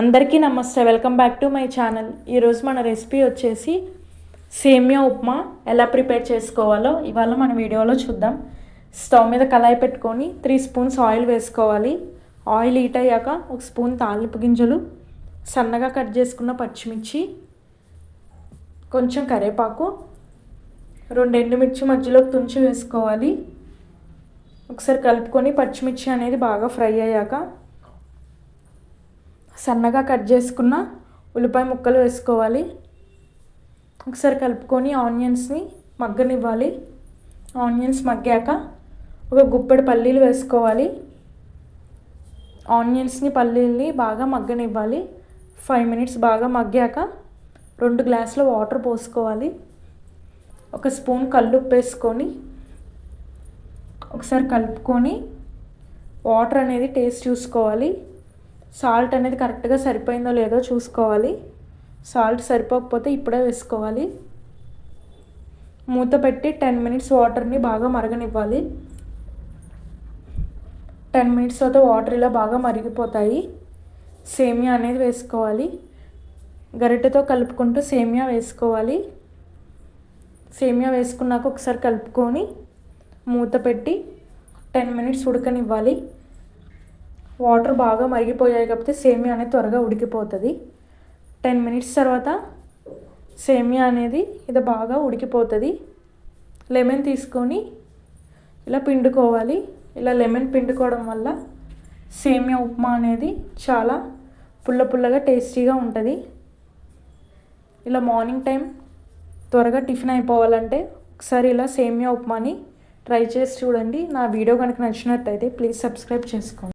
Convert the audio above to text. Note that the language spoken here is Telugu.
అందరికీ నమస్తే welcome back to my channel. ఈరోజు మన రెసిపీ వచ్చేసి సేమియా ఉప్మా ఎలా ప్రిపేర్ చేసుకోవాలో ఇవాళ మన వీడియోలో చూద్దాం. స్టవ్ మీద కళాయి పెట్టుకొని త్రీ స్పూన్స్ ఆయిల్ వేసుకోవాలి. ఆయిల్ హీట్ అయ్యాక ఒక స్పూన్ తాలింపు గింజలు సన్నగా కట్ చేసుకున్న పచ్చిమిర్చి కొంచెం కరివేపాకు రెండు ఎండుమిర్చి మధ్యలోకి తుంచి వేసుకోవాలి. ఒకసారి కలుపుకొని పచ్చిమిర్చి అనేది బాగా ఫ్రై అయ్యాక సన్నగా కట్ చేసుకున్న ఉల్లిపాయ ముక్కలు వేసుకోవాలి. ఒకసారి కలుపుకొని ఆనియన్స్ని మగ్గనివ్వాలి. ఆనియన్స్ మగ్గాక ఒక గుప్పెడు పల్లీలు వేసుకోవాలి. ఆనియన్స్ని పల్లీల్ని బాగా మగ్గనివ్వాలి. ఫైవ్ మినిట్స్ బాగా మగ్గాక రెండు గ్లాసుల వాటర్ పోసుకోవాలి. ఒక స్పూన్ కల్లుప్పు వేసుకొని ఒకసారి కలుపుకొని వాటర్ అనేది టేస్ట్ చూసుకోవాలి. సాల్ట్ అనేది కరెక్ట్గా సరిపోయిందో లేదో చూసుకోవాలి. సాల్ట్ సరిపోకపోతే ఇప్పుడే వేసుకోవాలి. మూత పెట్టి టెన్ మినిట్స్ వాటర్ని బాగా మరగనివ్వాలి. టెన్ మినిట్స్ తర్వాత వాటర్ ఇలా బాగా మరిగిపోతాయి. సేమియా అనేది వేసుకోవాలి. గరిటెతో కలుపుకుంటూ సేమియా వేసుకోవాలి. సేమియా వేసుకున్నాక ఒకసారి కలుపుకొని మూత పెట్టి టెన్ మినిట్స్ ఉడకనివ్వాలి. వాటర్ బాగా మరిగిపోయాయి కాబట్టి సేమియా అనేది త్వరగా ఉడికిపోతుంది. టెన్ మినిట్స్ తర్వాత సేమియా అనేది ఇది బాగా ఉడికిపోతుంది. లెమన్ తీసుకొని ఇలా పిండుకోవాలి. ఇలా లెమన్ పిండుకోవడం వల్ల సేమియా ఉప్మా అనేది చాలా పుల్ల పుల్లగా టేస్టీగా ఉంటుంది. ఇలా మార్నింగ్ టైం త్వరగా టిఫిన్ అయిపోవాలంటే ఒకసారి ఇలా సేమియా ఉప్మాని ట్రై చేసి చూడండి. నా వీడియో కనుక నచ్చినట్టయితే ప్లీజ్ సబ్స్క్రైబ్ చేసుకోండి.